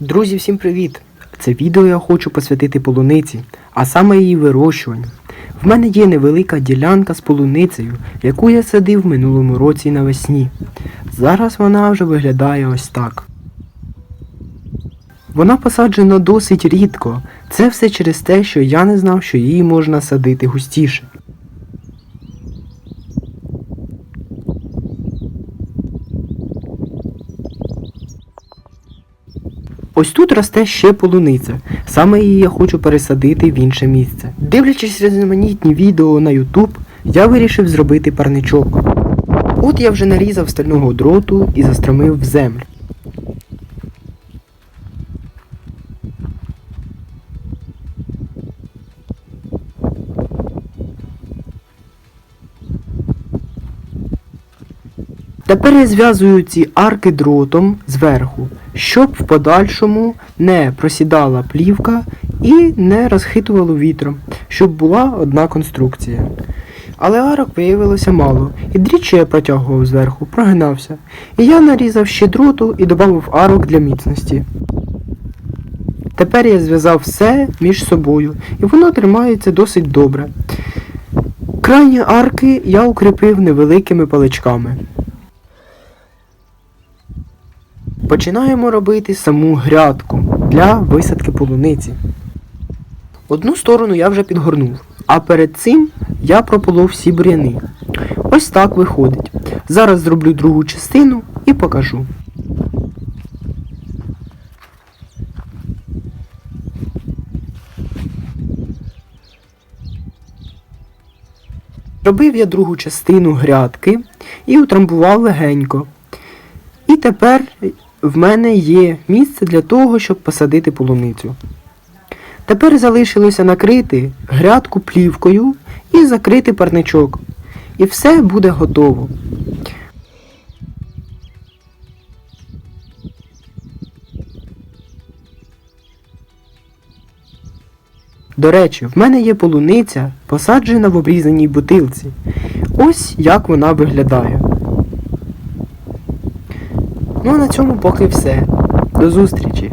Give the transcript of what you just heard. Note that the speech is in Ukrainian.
Друзі, всім привіт! Це відео я хочу посвятити полуниці, а саме її вирощуванню. В мене є невелика ділянка з полуницею, яку я садив в минулому році навесні. Зараз вона вже виглядає ось так. Вона посаджена досить рідко. Це все через те, що я не знав, що її можна садити густіше. Ось тут росте ще полуниця. Саме її я хочу пересадити в інше місце. Дивлячись різноманітні відео на YouTube, я вирішив зробити парничок. От я вже нарізав стального дроту і застромив в землю. Тепер я зв'язую ці арки дротом зверху, щоб в подальшому не просідала плівка і не розхитувало вітром, щоб була одна конструкція. Але арок виявилося мало, і дріт, що я протягував зверху, прогинався. І я нарізав ще дроту і додав арок для міцності. Тепер я зв'язав все між собою, і воно тримається досить добре. Крайні арки я укріпив невеликими паличками. Починаємо робити саму грядку для висадки полуниці. Одну сторону я вже підгорнув, а перед цим я прополов всі буряни. Ось так виходить. Зараз зроблю другу частину і покажу. Робив я другу частину грядки і утрамбував легенько. І тепер в мене є місце для того, щоб посадити полуницю. Тепер залишилося накрити грядку плівкою і закрити парничок. І все буде готово. До речі, в мене є полуниця, посаджена в обрізаній бутилці. Ось як вона виглядає. Ну а на цьому поки все. До зустрічі!